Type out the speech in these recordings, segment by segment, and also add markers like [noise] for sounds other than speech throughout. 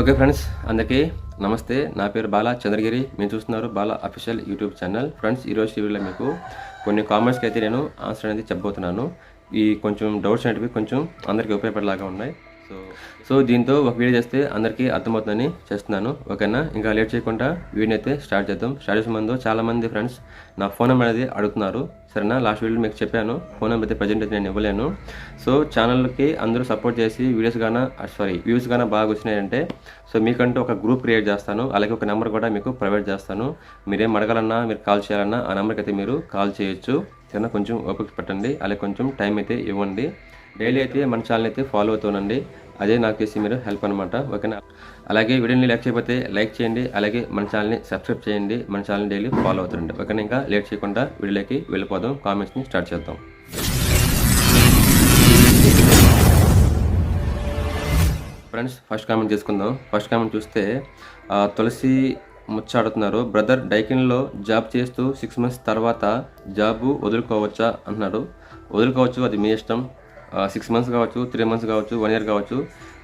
Okay friends అందరికీ నమస్తే. నా పేరు బాలా చంద్రగిరి. మీరు చూస్తున్నారు Bala official YouTube channel. Friends ఈరోజు టీవీలో మీకు కొన్ని కామెంట్స్కి అయితే నేను ఆన్సర్ అనేది చెప్పబోతున్నాను. ఈ కొంచెం డౌట్స్ అనేటివి కొంచెం అందరికీ ఉపయోగపడేలాగా ఉన్నాయి. సో సో దీంతో ఒక వీడియో చేస్తే అందరికీ అర్థమవుతుందని చేస్తున్నాను. ఓకేనా? ఇంకా లేట్ చేయకుండా వీడియో అయితే స్టార్ట్ చేద్దాం. స్టార్ట్ చేసే ముందు చాలామంది ఫ్రెండ్స్ నా ఫోన్ నెంబర్ అనేది అడుగుతున్నారు. సరేనా? లాస్ట్ వీడియో మీకు చెప్పాను. ఫోన్ నెంబర్ అయితే ప్రజెంట్ అయితే నేను ఇవ్వలేను. సో ఛానల్కి అందరూ సపోర్ట్ చేసి వీడియోస్ కానీ సారీ వ్యూస్ కానీ బాగా వచ్చినాయంటే సో మీకంటూ ఒక గ్రూప్ క్రియేట్ చేస్తాను. అలాగే ఒక నెంబర్ కూడా మీకు ప్రొవైడ్ చేస్తాను. మీరేం అడగాలన్నా మీరు కాల్ చేయాలన్నా ఆ నెంబర్కి అయితే మీరు కాల్ చేయొచ్చు. సరేనా? కొంచెం ఓపిక పెట్టండి. అలాగే కొంచెం టైం అయితే ఇవ్వండి. డైలీ అయితే మన ఛానల్ అయితే ఫాలో అవుతానండి. అదే నాకు చేసి మీరు హెల్ప్ అనమాట ఓకేనా? అలాగే వీడియోని లైక్ చేయకపోతే లైక్ చేయండి. అలాగే మన ఛానల్ని సబ్స్క్రైబ్ చేయండి. మన ఛానల్ డైలీ ఫాలో అవుతుండండి ఓకేనా? ఇంకా లేట్ చేయకుండా వీడియోలోకి వెళ్ళిపోదాం. కామెంట్స్ని స్టార్ట్ చేద్దాం. ఫ్రెండ్స్ ఫస్ట్ కామెంట్ చేసుకుందాం. ఫస్ట్ కామెంట్ చూస్తే తులసి ముచ్చాడుతున్నారు. బ్రదర్ డైకిన్లో జాబ్ చేస్తూ సిక్స్ మంత్స్ తర్వాత జాబు వదులుకోవచ్చా? అంటున్నాడు వదులుకోవచ్చు అది మీ ఇష్టం. సిక్స్ మంత్స్ కావచ్చు త్రీ మంత్స్ కావచ్చు వన్ ఇయర్ కావచ్చు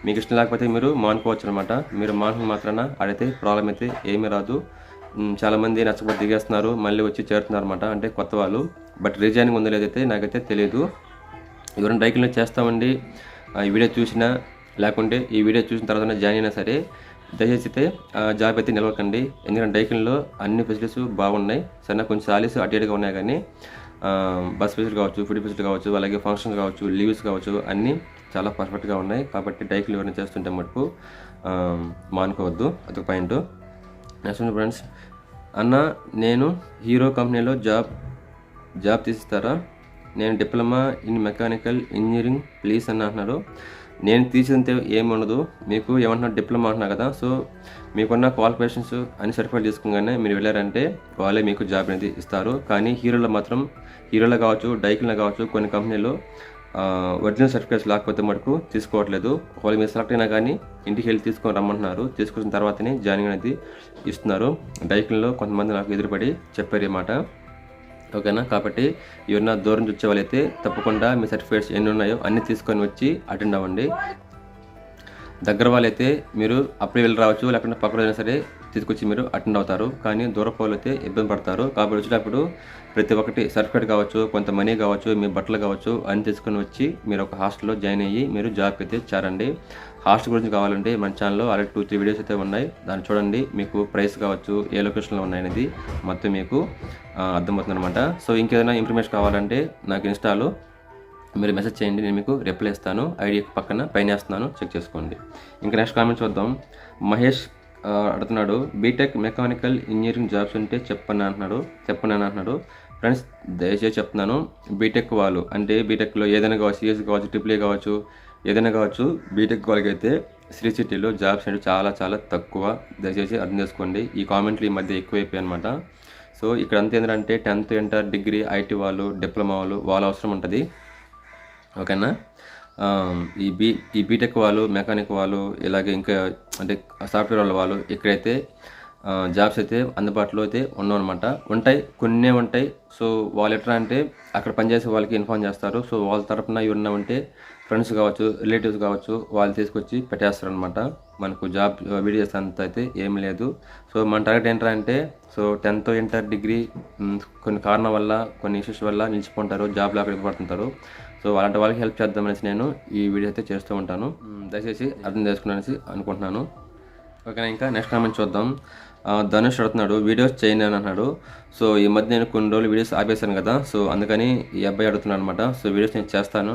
మీకు ఇష్టం లేకపోతే మీరు మానుకోవచ్చు అనమాట మీరు మానుకుని మాత్రాన అడిగితే ప్రాబ్లం అయితే ఏమీ రాదు. చాలామంది నచ్చకపోతే దిగేస్తున్నారు మళ్ళీ వచ్చి చేరుతున్నారు అనమాట అంటే కొత్త వాళ్ళు. బట్ రీజాయినింగ్ ఉందో లేదైతే నాకైతే తెలియదు ఎవరైనా డైకిల్లో చేస్తామండి ఈ వీడియో చూసినా లేకుంటే ఈ వీడియో చూసిన తర్వాత జాయిన్ అయినా సరే దయచేసి అయితే జాబ్ అయితే నిలవకండి. ఎందుకంటే డైకిల్లో అన్ని ఫెసిలిటీస్ బాగున్నాయి. సరే కొంచెం సాలీస్ అటు ఇటుగా ఉన్నాయి కానీ బస్ ఫెసిలిటీ కావచ్చు ఫుడ్ ఫెసిలిటీ కావచ్చు అలాగే ఫంక్షన్స్ కావచ్చు లీవ్స్ కావచ్చు అన్నీ చాలా పర్ఫెక్ట్గా ఉన్నాయి. కాబట్టి డైక్ ఎవరైనా చేస్తుంటే మటుకు మానుకోవద్దు మానుకోవద్దు. అదొక పాయింట్ నెక్స్ట్ ఫ్రెండ్స్ అన్న నేను హీరో కంపెనీలో జాబ్ జాబ్ తీసిస్తారా? నేను diploma in mechanical engineering please అని అంటున్నారు. నేను తీసినంతే ఏమి ఉండదు. మీకు ఏమంటున్నా డిప్లొమా అంటున్నా కదా సో మీకున్న క్వాలిఫికేషన్స్ అన్ని సర్టిఫైడ్ తీసుకోగానే మీరు వెళ్ళారంటే వాళ్ళే మీకు జాబ్ అనేది ఇస్తారు. కానీ హీరోలో మాత్రం హీరోలో కావచ్చు డైకిల్లో కావచ్చు కొన్ని కంపెనీలు ఒరిజినల్ సర్టిఫికేట్స్ లేకపోతే మటుకు తీసుకోవట్లేదు. ఒకవేళ మీరు సెలెక్ట్ అయినా కానీ ఇంటికి వెళ్ళి తీసుకొని రమ్మంటున్నారు. తీసుకొచ్చిన తర్వాతనే జాయినింగ్ అనేది ఇస్తున్నారు. డైకిల్లో కొంతమంది నాకు ఎదురుపడి చెప్పారు ఈ మాట. ఓకేనా? కాబట్టి ఎవరన్నా దూరం నుంచి వచ్చే వాళ్ళైతే తప్పకుండా మీ సర్టిఫికేట్స్ ఎన్ని ఉన్నాయో అన్ని తీసుకొని వచ్చి అటెండ్ అవ్వండి. దగ్గర వాళ్ళైతే మీరు అప్పుడే వెళ్ళి రావచ్చు లేకుంటే పక్కన సరే తీసుకొచ్చి మీరు అటెండ్ అవుతారు. కానీ దూరపు అయితే ఇబ్బంది పడతారు. కాబట్టి వచ్చేటప్పుడు ప్రతి ఒక్కటి సర్టిఫికేట్ కావచ్చు కొంత మనీ కావచ్చు మీ బట్టలు కావచ్చు అన్ని తీసుకొని వచ్చి మీరు ఒక హాస్టల్లో జాయిన్ అయ్యి మీరు జాబ్కి అయితే చేరండి. హాస్టల్ గురించి కావాలంటే మన ఛానల్లో ఆల్రెడీ టూ త్రీ వీడియోస్ అయితే ఉన్నాయి. దాన్ని చూడండి. మీకు ప్రైస్ కావచ్చు ఏ లొకేషన్లో ఉన్నాయి అనేది మొత్తం మీకు ఆ, అర్థమవుతుంది అనమాట సో ఇంకేదైనా ఇన్ఫర్మేషన్ కావాలంటే నాకు ఇన్స్టాలో మీరు మెసేజ్ చేయండి. నేను మీకు రిప్లై ఇస్తాను. ఐడి పక్కన పైన వేస్తున్నాను. చెక్ చేసుకోండి. ఇంకా నెక్స్ట్ కామెంట్ చూద్దాం. మహేష్ అడుగుతున్నాడు బీటెక్ మెకానికల్ ఇంజనీరింగ్ జాబ్స్ ఉంటే చెప్పని అంటున్నాడు. చెప్పని అని అంటున్నాడు. ఫ్రెండ్స్ దయచేసి చెప్తున్నాను బీటెక్ వాళ్ళు అంటే బీటెక్లో ఏదైనా కావచ్చు సిఎస్ కావచ్చు ట్రిపుల్ కావచ్చు ఏదైనా కావచ్చు బీటెక్ వాళ్ళకి అయితే శ్రీ సిటీలో జాబ్స్ అంటే చాలా చాలా తక్కువ. దయచేసి అర్థం చేసుకోండి. ఈ కామెంట్లు ఈ మధ్య ఎక్కువైపోయాయి అనమాట సో ఇక్కడ అంతా ఏంటంటే టెన్త్ ఇంటర్ డిగ్రీ ఐటీ వాళ్ళు డిప్లొమా వాళ్ళు వాళ్ళ అవసరం ఉంటుంది. ఓకేనా? Um, ఈ బీ ఈ బీటెక్ వాళ్ళు మెకానిక్ వాళ్ళు ఇలాగే ఇంకా అంటే సాఫ్ట్వేర్ వాళ్ళ వాళ్ళు ఇక్కడైతే uh, జాబ్స్ అయితే అందుబాటులో అయితే ఉండవు అనమాట ఉంటాయి కొన్నే ఉంటాయి. సో వాళ్ళు ఎట్లా అంటే అక్కడ పనిచేసే వాళ్ళకి ఇన్ఫార్మ్ చేస్తారు. సో వాళ్ళ తరఫున ఎవరన్నా ఉంటే ఫ్రెండ్స్ కావచ్చు రిలేటివ్స్ కావచ్చు వాళ్ళు తీసుకొచ్చి పెట్టేస్తారు అనమాట మనకు జాబ్ వీడియోస్ అంత అయితే ఏమీ లేదు. సో మన టార్గెట్ ఏంటంటే సో టెన్త్ ఇంటర్ డిగ్రీ కొన్ని కారణం వల్ల కొన్ని ఇష్యూస్ వల్ల నిలిచిపోంటారు జాబ్లో అక్కడికి పడుతుంటారు. సో అలాంటి వాళ్ళకి హెల్ప్ చేద్దామనేసి నేను ఈ వీడియో అయితే చేస్తూ ఉంటాను. దయచేసి అర్థం చేసుకున్నానేసి అనుకుంటున్నాను. ఓకేనా ఇంకా నెక్స్ట్ కామెంట్ చూద్దాం. ధనుష్ అడుగుతున్నాడు వీడియోస్ చేయను అని అన్నాడు. సో ఈ మధ్య నేను కొన్ని రోజులు వీడియోస్ ఆపేశాను కదా సో అందుకని ఈ అబ్బాయి అడుగుతున్నాను అనమాట సో వీడియోస్ నేను చేస్తాను.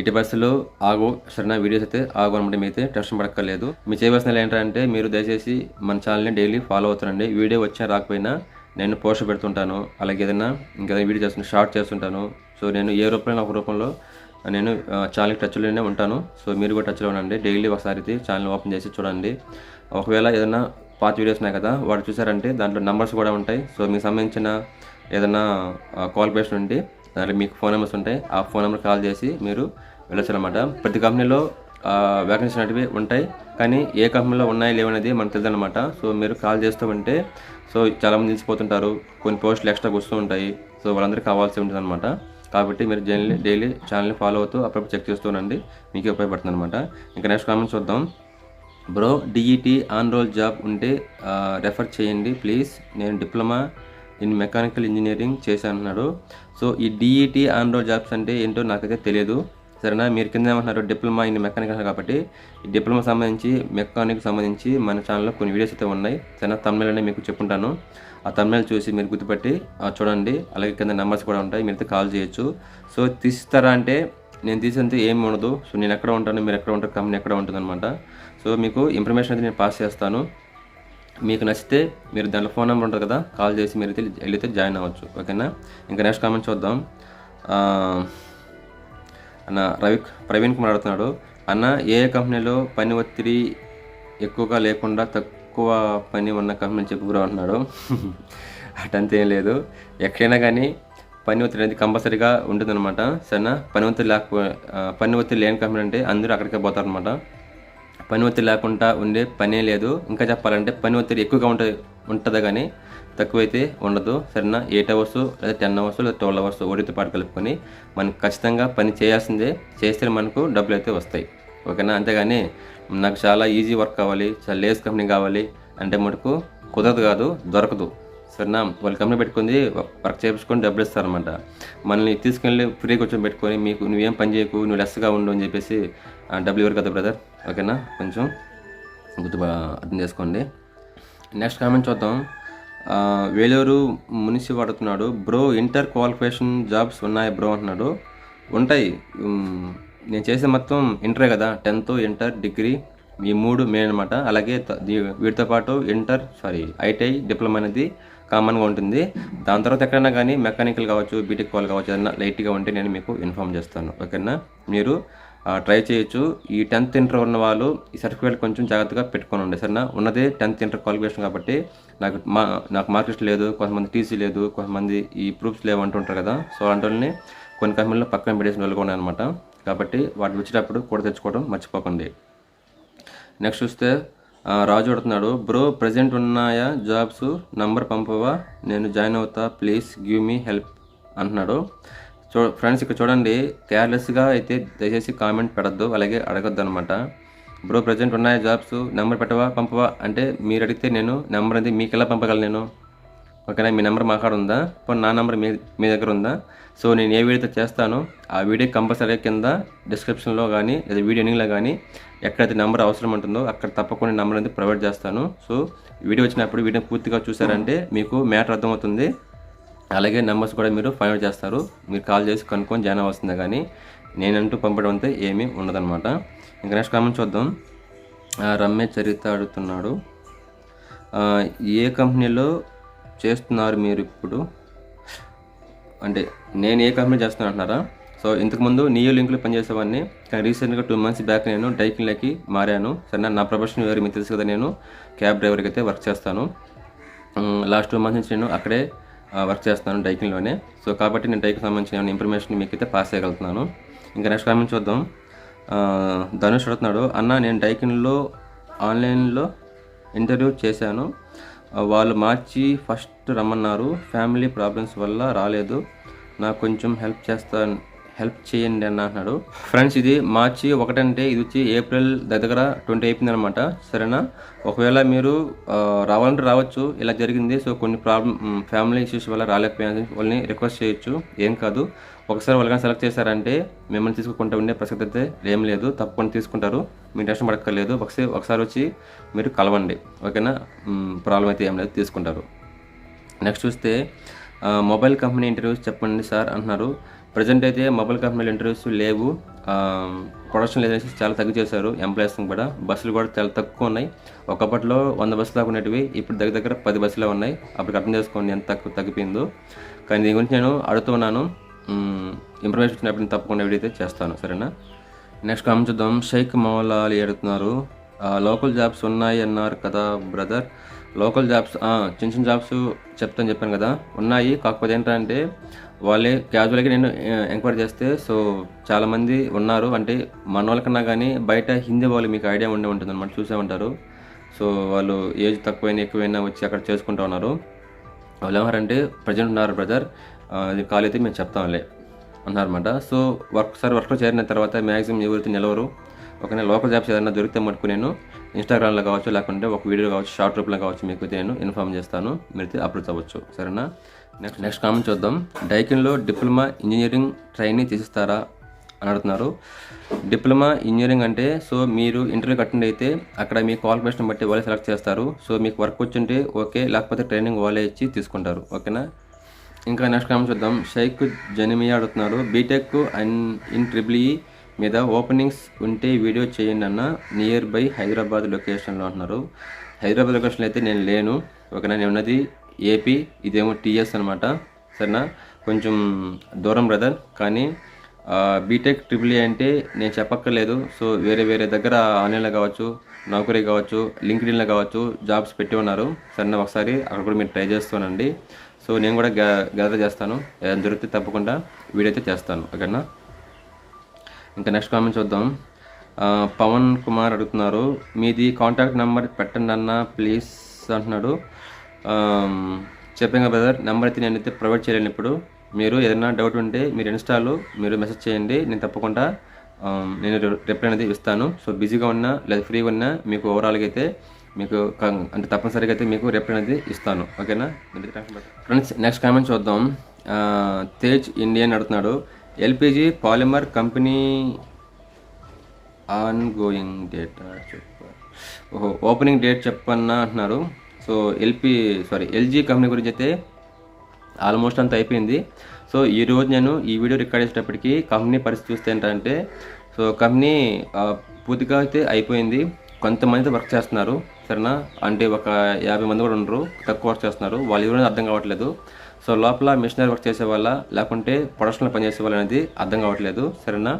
ఇటు బస్సులో ఆగు సరైన వీడియోస్ అయితే ఆగు అనమాట మీరైతే టెన్షన్ పడక్కర్లేదు. మీరు చేయవలసిన ఏంటంటే మీరు దయచేసి మన ఛానల్ని డైలీ ఫాలో అవుతారండి వీడియో వచ్చినా రాకపోయినా నేను పోస్ట్ పెడుతుంటాను. అలాగే ఏదైనా ఇంకేదైనా వీడియో చేస్తుంటే షార్ట్ చేస్తుంటాను. సో నేను ఏ రూపంలో ఒక రూపంలో నేను ఆ, ఛానల్కి టచ్లోనే ఉంటాను. సో మీరు కూడా టచ్లో ఉండండి. డైలీ ఒకసారి ఛానల్ని ఛానల్ ఓపెన్ చేసి చూడండి. ఒకవేళ ఏదైనా పాత వీడియోస్ ఉన్నాయి కదా వాడు చూసారంటే దాంట్లో నంబర్స్ కూడా ఉంటాయి. సో మీకు సంబంధించిన ఏదైనా క్వాలిఫికేషన్ ఉంటే దాంట్లో మీకు ఫోన్ నెంబర్స్ ఉంటాయి ఆ ఫోన్ నెంబర్ కాల్ చేసి మీరు వెళ్ళొచ్చు అనమాట ప్రతి కంపెనీలో వ్యాకెన్సీ అనేటివి ఉంటాయి కానీ ఏ కంపెనీలో ఉన్నాయి లేవనేది మనకు తెలియదు అనమాట సో మీరు కాల్ చేస్తూ ఉంటే సో చాలామంది నిలిచిపోతుంటారు కొన్ని పోస్టులు ఎక్స్ట్రాకి వస్తూ ఉంటాయి సో వాళ్ళందరికీ కావాల్సి ఉంటుంది అనమాట కాబట్టి మీరు డైలీ డైలీ ఛానల్ని ఫాలో అవుతూ అప్పుడప్పుడు చెక్ చేస్తూ ఉండండి మీకు ఉపయోగపడుతుంది అనమాట ఇంకా నెక్స్ట్ కామెంట్ చూద్దాం. Bro DET on roll job ఉంటే రెఫర్ చేయండి ప్లీజ్ నేను డిప్లొమా ఇన్ మెకానికల్ ఇంజనీరింగ్ చేశాను అన్నాడు సో ఈ డిఈటి ఆన్ రోడ్ జాబ్స్ అంటే ఏంటో నాకైతే తెలియదు. సరేనా? మీరు కింద ఏమంటున్నారు డిప్లొమా ఇన్ మెకానికల్ కాబట్టి ఈ డిప్లొమా సంబంధించి మెకానిక్ సంబంధించి మన ఛానల్లో కొన్ని వీడియోస్ అయితే ఉన్నాయి. సరేనా? తమిళనే మీకు చెప్పుంటాను. ఆ తమిళ చూసి మీరు గుర్తుపెట్టి చూడండి. అలాగే కింద నెంబర్స్ కూడా ఉంటాయి. మీరైతే కాల్ చేయొచ్చు. సో తీస్తారా అంటే నేను తీసేంత ఏమి ఉండదు. సో నేను ఎక్కడ ఉంటాను మీరు ఎక్కడ ఉంటారు కంపెనీ ఎక్కడ ఉంటుంది అనమాట సో మీకు ఇన్ఫర్మేషన్ అయితే నేను పాస్ చేస్తాను. మీకు నచ్చితే మీరు దాంట్లో ఫోన్ నెంబర్ ఉంటుంది కదా కాల్ చేసి మీరు వెళ్ళితే జాయిన్ అవ్వచ్చు ఓకేనా? ఇంకా నెక్స్ట్ కామెంట్ చూద్దాం. అన్న రవి ప్రవీణ్ కుమార్ అడుగుతున్నాడు అన్న ఏ కంపెనీలో పని ఒత్తిడి ఎక్కువగా లేకుండా తక్కువ పని ఉన్న కంపెనీ చెప్పుకురా అంటున్నాడు. [laughs] అటంతా ఏం లేదు. ఎక్కడైనా కానీ పని ఒత్తిడి అనేది కంపల్సరీగా ఉంటుందన్నమాట. సరేనా? పని ఒత్తిడి లేకపో పని ఒత్తిడి లేని కంపెనీ అంటే అందరూ అక్కడికే పోతారనమాట పని ఒత్తిడి లేకుండా ఉండే పనే లేదు. ఇంకా చెప్పాలంటే పని ఒత్తిడి ఎక్కువగా ఉంటుంది ఉంటుందా కానీ తక్కువైతే ఉండదు. సరేనా? ఎయిట్ అవర్స్ లేదా టెన్ అవర్స్ లేదా ట్వెల్వ్ అవర్స్ ఓడితో పాటు కలుపుకొని మనం ఖచ్చితంగా పని చేయాల్సిందే. చేస్తే మనకు డబ్బులు అయితే వస్తాయి. ఓకేనా? అంతేగాని నాకు చాలా ఈజీ వర్క్ కావాలి. చాలా లేస్ కంపెనీ కావాలి అంటే మటుకు కుదరదు కాదు దొరకదు. సరేనా వాళ్ళ కంపెనీ పెట్టుకుంది వర్క్ చేయించుకొని డబ్బులు ఇస్తారనమాట మనల్ని తీసుకెళ్ళి ఫ్రీ వచ్చి పెట్టుకొని మీకు నువ్వేం పని చేయకు నువ్వు లెస్గా ఉండు అని చెప్పేసి డబ్బులు ఇవ్వరు కదా బ్రదర్ ఓకేనా? కొంచెం గుర్తు అర్థం చేసుకోండి. నెక్స్ట్ కామెంట్ చూద్దాం. వేలూరు మునిసి వాడుతున్నాడు. బ్రో ఇంటర్ క్వాలిఫికేషన్ జాబ్స్ ఉన్నాయి బ్రో అంటున్నాడు. ఉంటాయి. నేను చేసే మొత్తం ఇంటరే కదా. టెన్త్ ఇంటర్ డిగ్రీ ఈ మూడు మెయిన్ అనమాట అలాగే వీటితో పాటు ఇంటర్ సారీ ఐటీఐ డిప్లొమా అనేది కామన్గా ఉంటుంది. దాని తర్వాత ఎక్కడైనా కానీ మెకానికల్ కావచ్చు బీటెక్ వాళ్ళు కావచ్చు ఏదైనా లైట్గా ఉంటే నేను మీకు ఇన్ఫామ్ చేస్తాను. ఓకేనా? మీరు ట్రై చేయొచ్చు. ఈ టెన్త్ ఇంటర్ ఉన్న వాళ్ళు ఈ సర్టిఫికేట్ కొంచెం జాగ్రత్తగా పెట్టుకొని ఉండే సరేనా? ఉన్నదే టెన్త్ ఇంటర్ క్వాలిఫికేషన్ కాబట్టి నాకు మా నాకు మార్క్స్ లేదు కొంతమంది టీసీ లేదు కొంతమంది ఈ ప్రూఫ్స్ లేవు అంటుంటారు కదా. సో అలాంటి వాళ్ళని కొన్ని కంపెనీలో పక్కన పెట్టేసిన వాళ్ళు కూడా అనమాట కాబట్టి వాటి వచ్చేటప్పుడు కూడా తెచ్చుకోవడం మర్చిపోకండి. నెక్స్ట్ చూస్తే రాజు అడుగుతున్నాడు బ్రో ప్రజెంట్ ఉన్నాయా? జాబ్స్ నంబర్ పంపవా? నేను జాయిన్ అవుతా ప్లీజ్ గివ్ మీ హెల్ప్ అంటున్నాడు. చూ ఫ్రెండ్స్ ఇక్కడ చూడండి కేర్లెస్గా అయితే దయచేసి కామెంట్ పెడద్దు అలాగే అడగద్దు అనమాట బ్రో ప్రజెంట్ ఉన్నాయా? జాబ్స్ నెంబర్ పెట్టవా? పంపవా? అంటే మీరు అడిగితే నేను నెంబర్ అది మీకు ఎలా పంపగలను నేను? ఓకేనా? మీ నెంబర్ మా కాడ ఉందా? ఇప్పుడు నా నెంబర్ మీ మీ దగ్గర ఉందా? సో నేను ఏ వీడియో చేస్తానో ఆ వీడియో కంపల్సరీ కింద డిస్క్రిప్షన్లో కానీ లేదా వీడియో ఎండింగ్లో కానీ ఎక్కడైతే నెంబర్ అవసరం ఉంటుందో అక్కడ తప్పకుండా నెంబర్ అనేది ప్రొవైడ్ చేస్తాను. సో వీడియో వచ్చినప్పుడు వీడియో పూర్తిగా చూసారంటే మీకు మ్యాటర్ అర్థమవుతుంది. అలాగే నెంబర్స్ కూడా మీరు ఫైండ్ అవుట్ చేస్తారు. మీరు కాల్ చేసి కనుక్కొని జాయిన్ అవ్వాల్సిందే కానీ నేనంటూ పంపడం అంతే ఏమీ ఉండదన్నమాట. ఇంకా నెక్స్ట్ కామెంట్ చూద్దాం. రమ్య చరిత్ర అడుగుతున్నాడు. ఏ కంపెనీలో చేస్తున్నారు మీరు ఇప్పుడు? అంటే నేను ఏ కంపెనీ చేస్తున్నాను అంటున్నారా? సో ఇంతకుముందు నియో లింక్లో పనిచేసేవాడిని. కానీ రీసెంట్గా టూ మంత్స్ బ్యాక్ నేను డైకిన్లకి మారాను. సరే నా ప్రొఫెషన్ వేరు మీకు తెలుసు కదా నేను. క్యాబ్ డ్రైవర్కి అయితే వర్క్ చేస్తాను. లాస్ట్ టూ మంత్స్ నుంచి నేను అక్కడే వర్క్ చేస్తున్నాను డైకిన్లోనే. సో కాబట్టి నేను డైకి సంబంధించిన ఇన్ఫర్మేషన్ మీకు అయితే పాస్ చేయగలుగుతున్నాను. ఇంకా నెక్స్ట్ కామెంట్ చూద్దాం. ధనుష్ అడుగుతున్నాడు అన్న నేను డైకిన్లో ఆన్లైన్లో ఇంటర్వ్యూ చేశాను. వాళ్ళు మార్చి ఫస్ట్ రమ్మన్నారు. ఫ్యామిలీ ప్రాబ్లమ్స్ వల్ల రాలేదు. నాకు కొంచెం హెల్ప్ చేస్తాను హెల్ప్ చేయండి అని అంటున్నాడు. ఫ్రెండ్స్ ఇది మార్చి ఒకటంటే ఇది వచ్చి ఏప్రిల్ దగ్గర ట్వంటీ అయిపోయింది అనమాట సరేనా? ఒకవేళ మీరు రావాలంటే రావచ్చు. ఇలా జరిగింది. సో కొన్ని ప్రాబ్లమ్ ఫ్యామిలీ ఇష్యూస్ వల్ల రాలేకపోయాను వాళ్ళని రిక్వెస్ట్ చేయొచ్చు. ఏం కాదు. ఒకసారి వాళ్ళని సెలెక్ట్ చేశారంటే మిమ్మల్ని తీసుకుంటూ ఉండే ప్రసక్తి అయితే ఏం లేదు. తప్పకుండా తీసుకుంటారు. మీరు టెన్షన్ పడక్కర్లేదు. ఒకసారి ఒకసారి వచ్చి మీరు కలవండి. ఓకేనా? ప్రాబ్లం అయితే ఏం లేదు. తీసుకుంటారు. నెక్స్ట్ చూస్తే మొబైల్ కంపెనీ ఇంటర్వ్యూస్ చెప్పండి సార్ అంటున్నారు. ప్రజెంట్ అయితే మొబైల్ కంపెనీల ఇంటర్వ్యూస్ లేవు. ప్రొడక్షన్ లేదనేసి చాలా తగ్గి చేశారు ఎంప్లాయీస్ కూడా. బస్సులు కూడా చాలా తక్కువ ఉన్నాయి. ఒకప్పట్లో వంద బస్సులు దాకా ఉండేటివి ఇప్పుడు దగ్గర దగ్గర పది బస్సులే ఉన్నాయి. అప్పుడు అర్థం చేసుకోండి ఎంత తక్కువ తగ్గిపోయిందో. కానీ దీని గురించి నేను అడుగుతున్నాను ఇన్ఫర్మేషన్ వచ్చినప్పుడు నేను తప్పకుండా వీడియో అయితే చేస్తాను సరేనా? నెక్స్ట్ కామెంట్ చూద్దాం. షేక్ మౌలాలి అడుగుతున్నారు. లోకల్ జాబ్స్ ఉన్నాయి అన్నారు కదా బ్రదర్ లోకల్ జాబ్స్ చిన్న చిన్న జాబ్స్ చెప్తాను చెప్పాను కదా. ఉన్నాయి కాకపోతే ఏంటంటే వాళ్ళే క్యాజువల్గా నేను ఎంక్వైరీ చేస్తే సో చాలామంది ఉన్నారు. అంటే మన వాళ్ళకన్నా కానీ బయట హిందీ వాళ్ళు మీకు ఐడియా ఉండే ఉంటుంది అనమాట చూసే ఉంటారు. సో వాళ్ళు ఏజ్ తక్కువైనా ఎక్కువైనా వచ్చి అక్కడ చేసుకుంటూ ఉన్నారు. వాళ్ళు ఏమన్నారంటే ప్రజెంట్ ఉన్నారు బ్రదర్ ఇది కాల్ అయితే మేము చెప్తాంలే. అన్నారన్నమాట. సో వర్క్ సార్ వర్క్లో చేరిన తర్వాత మ్యాక్సిమం ఎవరైతే నిలవరు ఒకవేళ లోకల్ జాబ్స్ ఏదైనా దొరికితే మటుకు నేను ఇన్స్టాగ్రామ్లో కావచ్చు లేకుంటే ఒక వీడియో కావచ్చు షార్ట్ రూపంలో కావచ్చు మీకు అయితే నేను ఇన్ఫామ్ చేస్తాను. మీరైతే అప్రోచ్ అవ్వచ్చు. సరేనా? నెక్స్ట్ నెక్స్ట్ కామెంట్ చూద్దాం. డైకిన్లో డిప్లొమా ఇంజనీరింగ్ ట్రైనింగ్ తీసిస్తారా అని అడుగుతున్నారు. డిప్లొమా ఇంజనీరింగ్ అంటే సో మీరు ఇంటర్వ్యూ అటెండ్ అయితే అక్కడ మీ క్వాలిఫికేషన్ బట్టి వాళ్ళే సెలెక్ట్ చేస్తారు. సో మీకు వర్క్ వచ్చింటే ఓకే లేకపోతే ట్రైనింగ్ వాళ్ళే ఇచ్చి తీసుకుంటారు. ఓకేనా? ఇంకా నెక్స్ట్ కామెంట్ చూద్దాం. షైక్ జనిమియా అడుగుతున్నారు. BTech and in triple E మీద ఓపెనింగ్స్ ఉంటే వీడియో చేయండి అన్న నియర్ బై హైదరాబాద్ లొకేషన్లో అంటున్నారు. హైదరాబాద్ లొకేషన్లో అయితే నేను లేను. ఓకేనా? నేను ఉన్నది ఏపీ ఇదేమో టీఎస్ అనమాట సరేనా? కొంచెం దూరం బ్రదర్ కానీ బీటెక్ ట్రిపుల్ ఏ అంటే నేను చెప్పక్కర్లేదు. సో వేరే వేరే దగ్గర ఆన్లైన్లో కావచ్చు నౌకరీ కావచ్చు లింక్డ్ఇన్లో కావచ్చు జాబ్స్ పెట్టి ఉన్నారు. సరే ఒకసారి అక్కడ కూడా మీరు ట్రై చేస్తానండి సో నేను కూడా గ్యాదర్ చేస్తాను. ఏదైనా దొరికితే తప్పకుండా వీడియో అయితే చేస్తాను. ఓకేనా? ఇంకా నెక్స్ట్ కామెంట్ చూద్దాం. పవన్ కుమార్ అడుగుతున్నారు మీది కాంటాక్ట్ నెంబర్ పెట్టండి అన్న ప్లీజ్ అంటున్నాడు. చెప్పాను బ్రదర్ నెంబర్ అయితే నేనైతే ప్రొవైడ్ చేయలేను ఇప్పుడు. మీరు ఏదైనా డౌట్ ఉంటే మీరు ఇన్స్టాలో మీరు మెసేజ్ చేయండి నేను తప్పకుండా నేను రిప్లై అనేది ఇస్తాను. సో బిజీగా ఉన్నా లేదా ఫ్రీగా ఉన్నా మీకు ఓవరాల్గా అయితే మీకు అంటే తప్పనిసరిగా అయితే మీకు రిప్లై అనేది ఇస్తాను. ఓకేనా ఫ్రెండ్స్ నెక్స్ట్ కామెంట్ చూద్దాం. తేజ్ ఇండియన్ అడుగుతున్నాడు. LPG polymer company on going date చెప్ప. ఓహో ఓపెనింగ్ డేట్ చెప్పన్నా అంటున్నారు. So LP sorry LG company గురించి అయితే ఆల్మోస్ట్ అంత అయిపోయింది. సో ఈ రోజు నేను ఈ వీడియో రికార్డ్ చేసేటప్పటికి కంపెనీ పరిస్థితి చూస్తే ఏంటంటే సో కంపెనీ పూర్తిగా అయితే అయిపోయింది. కొంతమంది వర్క్ చేస్తున్నారు సరేనా? అంటే ఒక యాభై మంది కూడా ఉండరు తక్కువ వర్క్ చేస్తున్నారు. వాళ్ళు ఎవరైనా అర్థం కావట్లేదు. సో లోపల మిషనరీ వర్క్ చేసే వాళ్ళ లేకుంటే ప్రొడక్షన్లో పనిచేసే వాళ్ళు అనేది అర్థం కావట్లేదు సరేనా?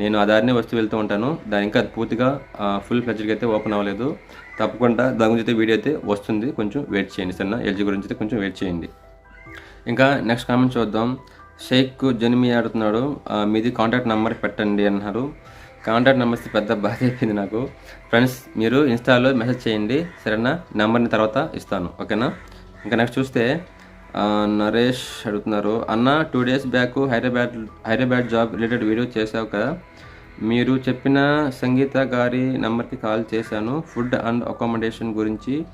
నేను ఆ దారినే వస్తూ వెళ్తూ ఉంటాను. దాని ఇంకా అది పూర్తిగా ఫుల్ ఫ్లెడ్జ్గా అయితే ఓపెన్ అవ్వలేదు. తప్పకుండా దాని గురించి అయితే వీడియో అయితే వస్తుంది. కొంచెం వెయిట్ చేయండి సరేనా? ఎల్జీ గురించి అయితే కొంచెం వెయిట్ చేయండి. ఇంకా నెక్స్ట్ కామెంట్ చూద్దాం. షేక్ జనిమి ఆడుతున్నాడు. మీది కాంటాక్ట్ నెంబర్ పెట్టండి అన్నారు. కాంటాక్ట్ నెంబర్స్ పెద్ద బాధ అయిపోయింది నాకు. ఫ్రెండ్స్ మీరు ఇన్స్టాలో మెసేజ్ చేయండి. సరేనా? నెంబర్ని తర్వాత ఇస్తాను. ఓకేనా? ఇంకా నెక్స్ట్ చూస్తే నరేష్ అడుగుతున్నారు. అన్న two days back Hyderabad Hyderabad job related video చేసావు కదా? మీరు చెప్పిన సంగీత గారి నెంబర్కి కాల్ చేశాను. ఫుడ్ అండ్ అకామిడేషన్ గురించి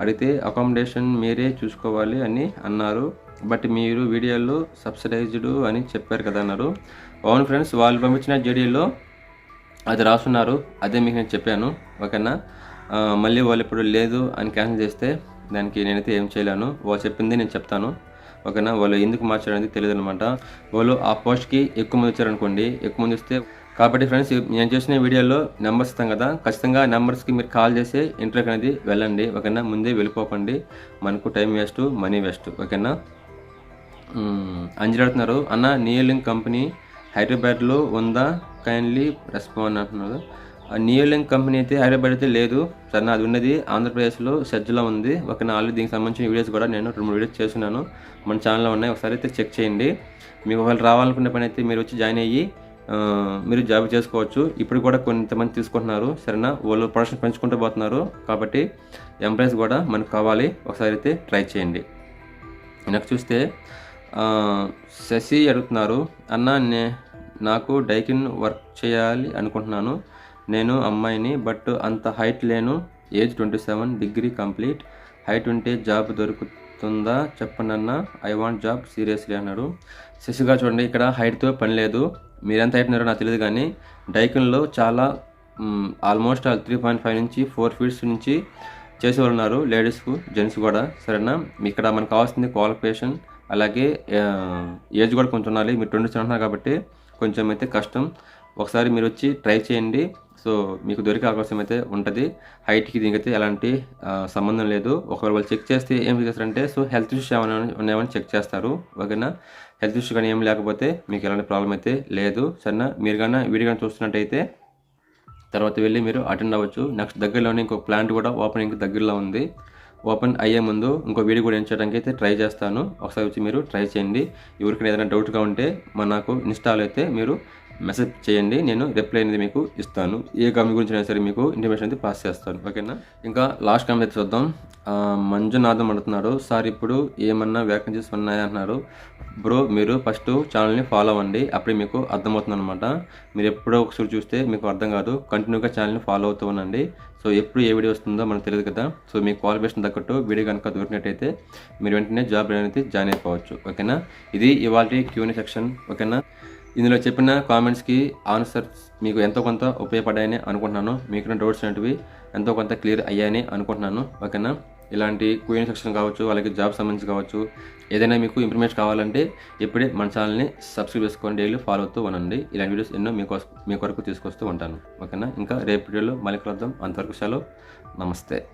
అడిగితే అకామిడేషన్ మీరే చూసుకోవాలి అని అన్నారు. బట్ మీరు వీడియోలో సబ్సిడైజ్డ్ అని చెప్పారు కదా అన్నారు. అవును ఫ్రెండ్స్ వాళ్ళు పంపించిన జేడీలో అది రాస్తున్నారు అదే మీకు నేను చెప్పాను. ఓకేనా? మళ్ళీ వాళ్ళు ఇప్పుడు లేదు అని క్యాన్సిల్ చేస్తే దానికి నేనైతే ఏం చేయలేను. వాళ్ళు చెప్పింది నేను చెప్తాను. ఓకేనా? వాళ్ళు ఎందుకు మార్చారు అనేది తెలియదు అనమాట వాళ్ళు ఆ పోస్ట్కి ఎక్కువ మంది వచ్చారనుకోండి ఎక్కువ మంది వస్తే కాబట్టి ఫ్రెండ్స్ నేను చేసిన వీడియోలో నెంబర్స్ ఇస్తాం కదా. ఖచ్చితంగా నెంబర్స్కి మీరు కాల్ చేసి ఇంటర్వ్యూకి అనేది వెళ్ళండి. ఓకేనా? ముందే వెళ్ళిపోకండి. మనకు టైం వేస్ట్ మనీ వేస్ట్. ఓకేనా? మ్మ్. అంజలి అడుగుతున్నారు అన్న నియలింగ్ కంపెనీ హైదరాబాద్లో ఉందా? కైండ్లీ రెస్పాండ్ అంటున్నారు. ఆ కంపెనీ అయితే హైదరాబాద్ అయితే లేదు. సరే అది ఉన్నది ఆంధ్రప్రదేశ్లో సెజ్లో ఉంది. ఒక ఆల్రెడీ దీనికి సంబంధించిన వీడియోస్ కూడా నేను రెండు మూడు వీడియోస్ చేస్తున్నాను. మన ఛానల్లో ఉన్నాయి. ఒకసారి అయితే చెక్ చేయండి. మీకు ఒకవేళ రావాలనుకునే పని అయితే మీరు వచ్చి జాయిన్ అయ్యి మీరు జాబ్ చేసుకోవచ్చు. ఇప్పుడు కూడా కొంతమంది తీసుకుంటున్నారు. సరేనా? వాళ్ళు ప్రొడక్షన్ పెంచుకుంటూ పోతున్నారు. కాబట్టి ఎంప్లాయీస్ కూడా మనకు కావాలి. ఒకసారి అయితే ట్రై చేయండి. నాకు చూస్తే శశి అడుగుతున్నారు అన్న నే నాకు డైకిన్ వర్క్ చేయాలి అనుకుంటున్నాను. నేను అమ్మాయిని బట్ అంత హైట్ లేను. Age twenty seven degree complete. Height ఉంటే జాబ్ వస్తుందా చెప్పండి అన్న ఐ వాంట్ జాబ్ సీరియస్లీ అన్నాడు. శశిగా చూడండి ఇక్కడ హైట్తో పని లేదు. మీరెంత హైట్ ఉన్నారో నాకు తెలియదు కానీ డైకన్లో చాలా ఆల్మోస్ట్ త్రీ పాయింట్ ఫైవ్ నుంచి ఫోర్ ఫీట్స్ నుంచి చేసేవాళ్ళు ఉన్నారు లేడీస్కు జెంట్స్ కూడా. సరేనా? ఇక్కడ మనకు కావాల్సింది క్వాలిఫికేషన్ అలాగే ఏజ్ కూడా కొంచెం ఉండాలి. మీరు ట్వంటీ అంటున్నారు కాబట్టి కొంచెం అయితే కష్టం. ఒకసారి మీరు వచ్చి ట్రై చేయండి. సో మీకు దొరికే అవకాశం అయితే ఉంటుంది హైట్కి దీనికైతే ఎలాంటి సంబంధం లేదు. ఒకవేళ వాళ్ళు చెక్ చేస్తే ఏం చేస్తారంటే సో హెల్త్ ఇష్యూస్ ఏమైనా ఉన్నాయని చెక్ చేస్తారు. ఓకేనా? హెల్త్ ఇష్యూ కానీ ఏం లేకపోతే మీకు ఎలాంటి ప్రాబ్లం అయితే లేదు. సరేనా? మీరు కానీ వీడియో కానీ చూస్తున్నట్టయితే తర్వాత వెళ్ళి మీరు అటెండ్ అవ్వచ్చు. నెక్స్ట్ దగ్గరలోనే ఇంకో ప్లాంట్ కూడా ఓపెనింగ్ దగ్గరలో ఉంది. ఓపెన్ అయ్యే ముందు ఇంకో వీడియో కూడా ఎంచడానికి అయితే ట్రై చేస్తాను. ఒకసారి వచ్చి మీరు ట్రై చేయండి. ఎవరికైనా ఏదైనా డౌట్గా ఉంటే మనకు ఇన్స్టాల్ ఇన్స్టాలో అయితే మీరు మెసేజ్ చేయండి నేను రిప్లై అనేది మీకు ఇస్తాను. ఏ కంపెనీ గురించి అయినా సరే మీకు ఇన్ఫర్మేషన్ అయితే పాస్ చేస్తాను. ఓకేనా ఇంకా లాస్ట్ కంపెనీ అయితే చూద్దాం. మంజునాథం అడుగుతున్నాడు సార్ ఇప్పుడు ఏమన్నా వ్యాకెన్సీస్ ఉన్నాయా? అన్నారు బ్రో మీరు ఫస్ట్ ఛానల్ని ఫాలో అవ్వండి అప్పుడే మీకు అర్థమవుతుంది అనమాట మీరు ఎప్పుడో ఒకసారి చూస్తే మీకు అర్థం కాదు. కంటిన్యూగా ఛానల్ని ఫాలో అవుతూ ఉండండి. సో ఎప్పుడు ఏ వీడియో వస్తుందో మనకు తెలియదు కదా. సో మీ క్వాలిఫికేషన్ తగ్గట్టు వీడియో కనుక దొరికినట్టయితే మీరు వెంటనే జాబ్ అనేది జాయిన్ అయిపోవచ్చు. ఓకేనా ఇది ఇవాళ క్యూని సెక్షన్ ఓకేనా ఇందులో చెప్పిన కామెంట్స్కి ఆన్సర్స్ మీకు ఎంతో కొంత ఉపయోగపడ్డాయని అనుకుంటున్నాను. మీకు డౌట్స్ అనేటివి ఎంతో కొంత క్లియర్ అయ్యాయని అనుకుంటున్నాను. ఓకేనా? ఇలాంటి క్వీన్ సెక్షన్ కావచ్చు అలాగే జాబ్ సంబంధించి కావచ్చు ఏదైనా మీకు ఇన్ఫర్మేషన్ కావాలంటే ఇప్పుడే మన ఛానల్ని సబ్స్క్రైబ్ చేసుకొని డైలీ ఫాలో అవుతూ ఉండండి. ఇలాంటి వీడియోస్ ఎన్నో మీకు మీ కొరకు తీసుకొస్తూ ఉంటాను. ఓకేనా? ఇంకా రేపు వీడియోలో మళ్ళీ కలుద్దాం. అంతవరకు సెలవు. నమస్తే.